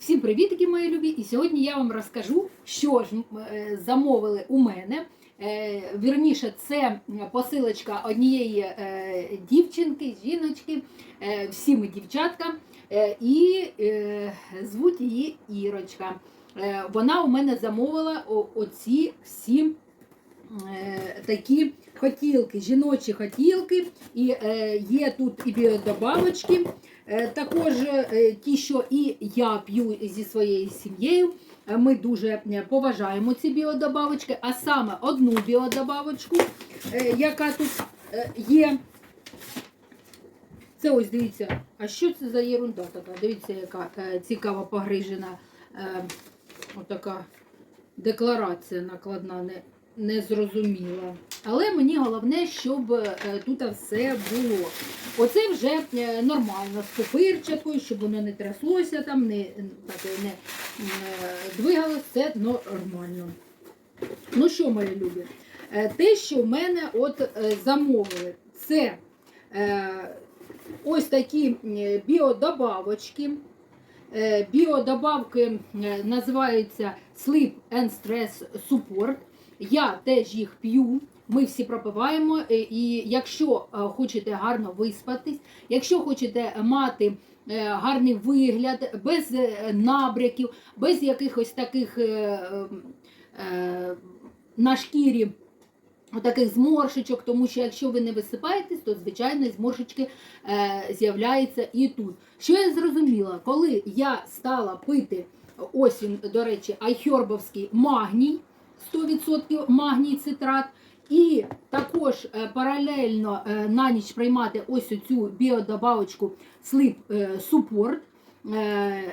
Всім привітки, мої любі! І сьогодні я вам розкажу, що ж е, замовили у мене. Е, Вірніше, це посилочка однієї е, дівчинки, жіночки, всі ми дівчатка, і звуть її Ірочка. Вона у мене замовила оці всі такі хотілки, жіночі хотілки, і є тут і біодобавочки. Е, Також е, ті, що і я п'ю зі своєю сім'єю. Е, Ми дуже поважаємо ці біодобавочки, а саме одну біодобавочку, яка тут є. Це ось дивіться, а що це за єрунда така? Дивіться, яка цікава погрижена отака декларація накладна, не, зрозуміла. Але мені головне, щоб е, тут все було. Оце вже е, нормально, з пупирчаткою, щоб воно не тряслося там, не, так, не е, двигалося, це нормально. Ну що, мої любі, те, що в мене от замовили, це ось такі біодобавочки. Біодобавки називаються Sleep and Stress Support. Я теж їх п'ю. Ми всі пропиваємо. е, І якщо е, хочете гарно виспатись, якщо хочете мати е, гарний вигляд, без набряків, без якихось таких е, е, е, на шкірі таких зморшечок, тому що якщо ви не висипаєтесь, то звичайно зморшечки з'являються і тут. Що я зрозуміла, коли я стала пити ось він, до речі, айхербовський магній, 100% магній цитрат, і також е, паралельно е, на ніч приймати ось цю біодобавочку Sleep е, е,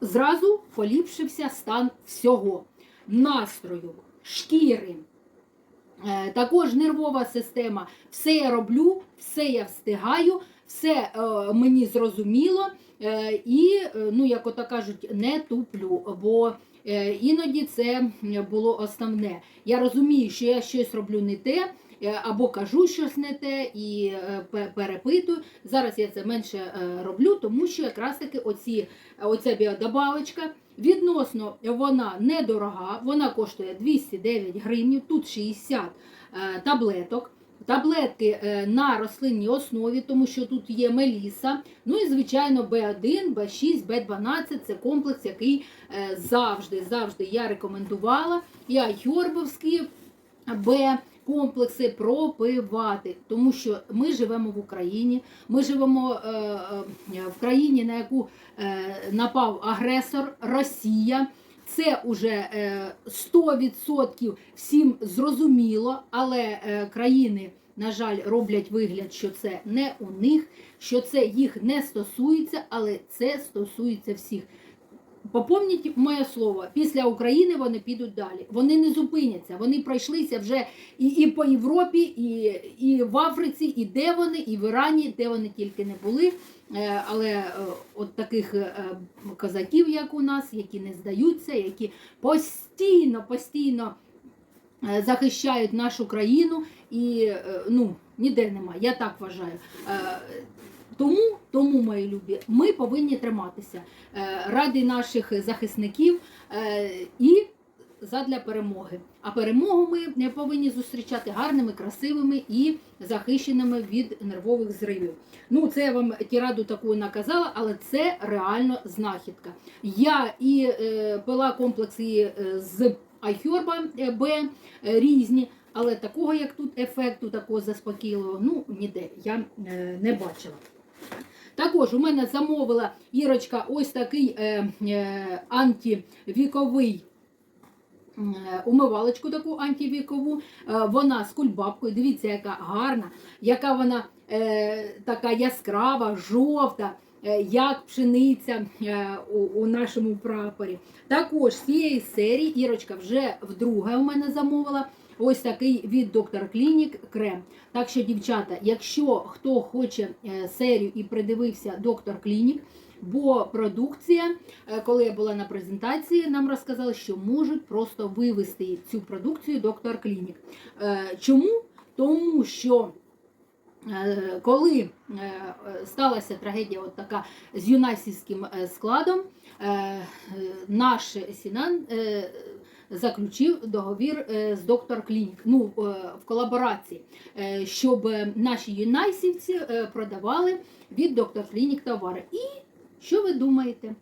зразу поліпшився стан всього настрою, шкіри. Також нервова система. Все я роблю, все я встигаю, все мені зрозуміло. Е, і, е, ну, як ото кажуть, не туплю, бо е, іноді це було основне. Я розумію, що я щось роблю не те, або кажу щось не те і перепитую. Зараз я це менше роблю, тому що якраз таки оці, оця біодобавочка. Відносно вона недорога, вона коштує 209 гривень, тут 60 е, таблеток. Таблетки е, на рослинній основі, тому що тут є меліса. Ну і звичайно, Б1, Б6, Б12 це комплекс, який е, завжди, завжди я рекомендувала. І айхербовські Б комплекси пропивати, тому що ми живемо в Україні, ми живемо е, е, в країні, на яку е, напав агресор Росія. Це уже е, 100% всім зрозуміло, але е, країни, на жаль, роблять вигляд, що це не у них, що це їх не стосується, але це стосується всіх. Попомніть моє слово, після України вони підуть далі. Вони не зупиняться. Вони пройшлися вже і, і по Європі, і, і в Африці, і де вони, і в Ірані, де вони тільки не були. Е, Але е, от таких е, козаків, як у нас, які не здаються, які постійно, постійно захищають нашу країну, і ну, ніде немає. Я так вважаю. Е, Тому, тому, мої любі, ми повинні триматися е, ради наших захисників е, і задля перемоги. А перемогу ми не повинні зустрічати гарними, красивими і захищеними від нервових зривів. Ну, це я вам тіраду таку наказала, але це реально знахідка. Я і е, пила комплекси е, з Айхерба е, Б е, різні. Але такого, як тут ефекту, такого заспокійливого, ну ніде я е, не бачила. Також у мене замовила Ірочка ось такий е, е, антивіковий е, умивалочку таку антивікову. Е, вона з кульбабкою. Дивіться, яка гарна, яка вона е, така яскрава, жовта. Е, Як пшениця е, у, нашому прапорі. Також з цієї серії Ірочка вже вдруге у мене замовила ось такий від Доктор Клінік крем. Так що, дівчата, якщо хто хоче е, серію і придивився Доктор Клінік, бо продукція, коли я була на презентації, нам розказали, що можуть просто вивести цю продукцію Доктор Клінік. Чому? Тому що Коли е, сталася трагедія от така з юнасівським е, складом, е, е, наш Сінан е, заключив договір е, з доктор Клінік ну, е, в колаборації, е, щоб е, наші юнайсівці е, продавали від доктор Клінік товари. І що ви думаєте?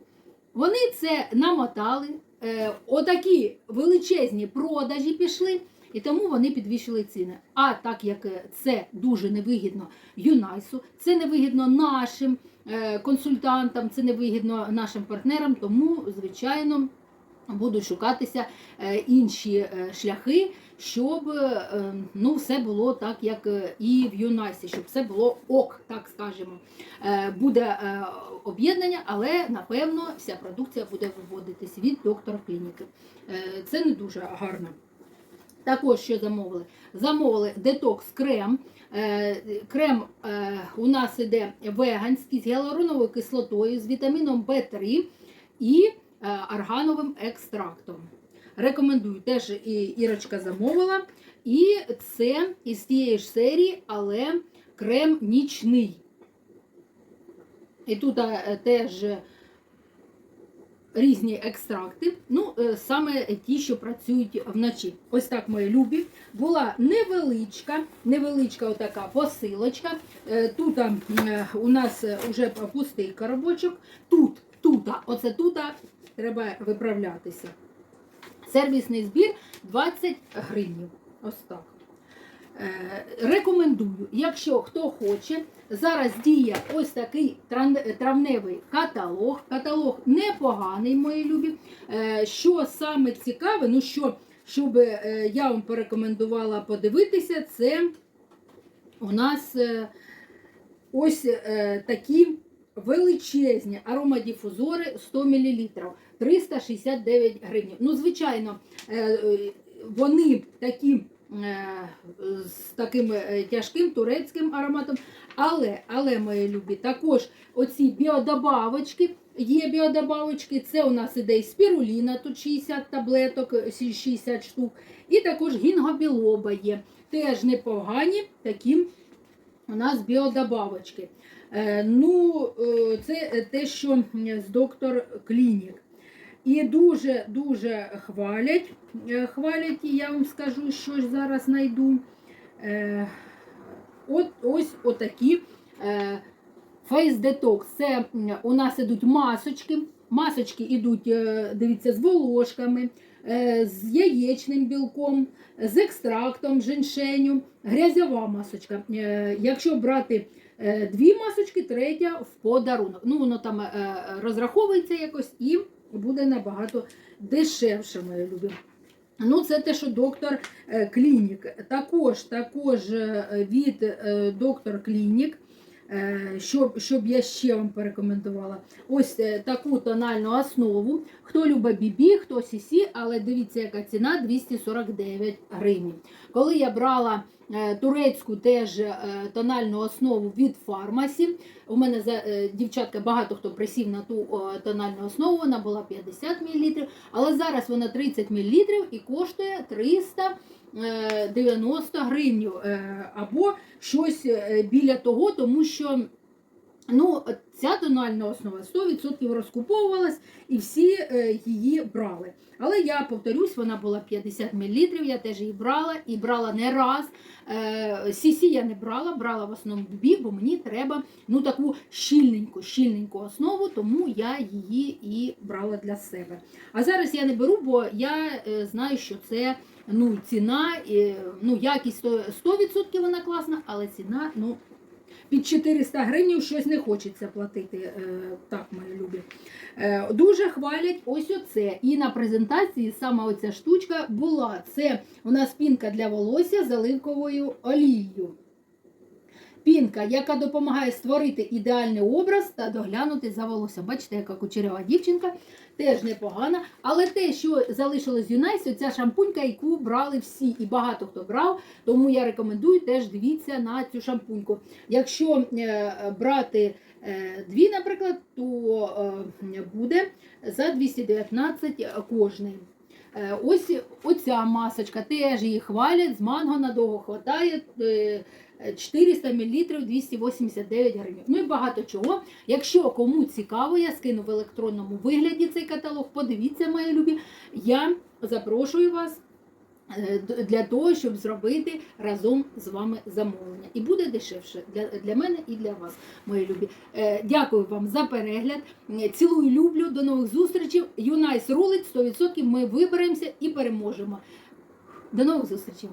Вони це намотали, е, отакі величезні продажі пішли, і тому вони підвищили ціни. А так як е, це дуже невигідно Юнайсу, це невигідно нашим е, консультантам, це невигідно нашим партнерам, тому, звичайно, будуть шукатися е, інші шляхи, щоб е, ну, все було так, як і в Юнайсі, щоб все було ок, так скажемо. Буде об'єднання, але напевно вся продукція буде виводитись від доктора клініки. Це не дуже гарно. Також що замовили? Замовили детокс крем. Е, Крем е, у нас іде веганський з гіалуроновою кислотою, з вітаміном В3 і е, аргановим екстрактом. Рекомендую, теж і Ірочка замовила. І це із тієї ж серії, але крем нічний. І тут теж різні екстракти. Ну, е, саме ті, що працюють вночі. Ось так, мої любі. Була невеличка, невеличка отака посилочка. Е, Тут е, у нас вже пустий коробочок. Тут, тут, оце тут треба виправлятися. Сервісний збір 20 гривень. Ось так. Е, Рекомендую, якщо хто хоче, зараз діє ось такий травневий каталог. Каталог непоганий, мої любі. Е, Що саме цікаве, ну що, щоб е, я вам порекомендувала подивитися, це у нас ось такі величезні аромадіфузори 100 мл, 369 гривень. Ну, звичайно, вони такі з таким е, тяжким турецьким ароматом. Але, але, мої любі, також оці біодобавочки, є біодобавочки, це у нас іде і спіруліна, тут 60 таблеток, е, 60 штук, і також гінгобілоба є. Теж непогані такі у нас біодобавочки. Е, ну, е, це те, що з доктор Клінік. І дуже-дуже хвалять. Е, Хвалять, і я вам скажу, що ж зараз знайду. Е, От ось отакі Face Detox. Це у нас ідуть масочки. Масочки йдуть, е, дивіться, з волошками, з яєчним білком, з екстрактом женьшеню, грязьова масочка. Якщо брати дві масочки, третя в подарунок. Ну, воно там розраховується якось і буде набагато дешевше, мої любі. Ну, це те, що доктор е, Клінік. Також, також е, від е, доктор Клінік, е, щоб, щоб я ще вам порекомендувала, ось е, таку тональну основу. Хто любить бібі, хто сісі, але дивіться, яка ціна 249 гривень. Коли я брала е, турецьку теж тональну основу від фармасі, у мене за дівчатка багато хто присів на ту тональну основу, вона була 50 мл, але зараз вона 30 мл і коштує 390 гривень е, або щось е, біля того, тому що ну, ця тональна основа 100% розкуповувалась і всі е, її брали. Але я повторюсь, вона була 50 мл, я теж її брала і брала не раз. Е, Сісі я не брала, брала в основному бібі, бо мені треба ну, таку щільненьку, щільненьку основу, тому я її і брала для себе. А зараз я не беру, бо я е, знаю, що це ну, ціна, ну, якість 100% вона класна, але ціна ну, під 400 гривень щось не хочеться платити. Е, так, мої любі. Е, Дуже хвалять ось оце. І на презентації саме оця штучка була. Це у нас пінка для волосся з оливковою олією. Пінка, яка допомагає створити ідеальний образ та доглянути за волоссям. Бачите, яка кучерява дівчинка, теж непогана. Але те, що залишилось в Юнайсі, ця шампунька, яку брали всі, і багато хто брав, тому я рекомендую теж дивіться на цю шампуньку. Якщо е, брати е, дві, наприклад, то е, буде за 219 кожний. Е, Ось оця масочка, теж її хвалять, з манго надовго хватає. е, 400 мл 289 гривень. Ну і багато чого. Якщо кому цікаво, я скину в електронному вигляді цей каталог. Подивіться, мої любі. Я запрошую вас для того, щоб зробити разом з вами замовлення. І буде дешевше для, для мене і для вас, мої любі. Е, Дякую вам за перегляд. Е, Цілую, люблю. До нових зустрічей. Юнайс рулить 100%. Ми виберемося і переможемо. До нових зустрічей.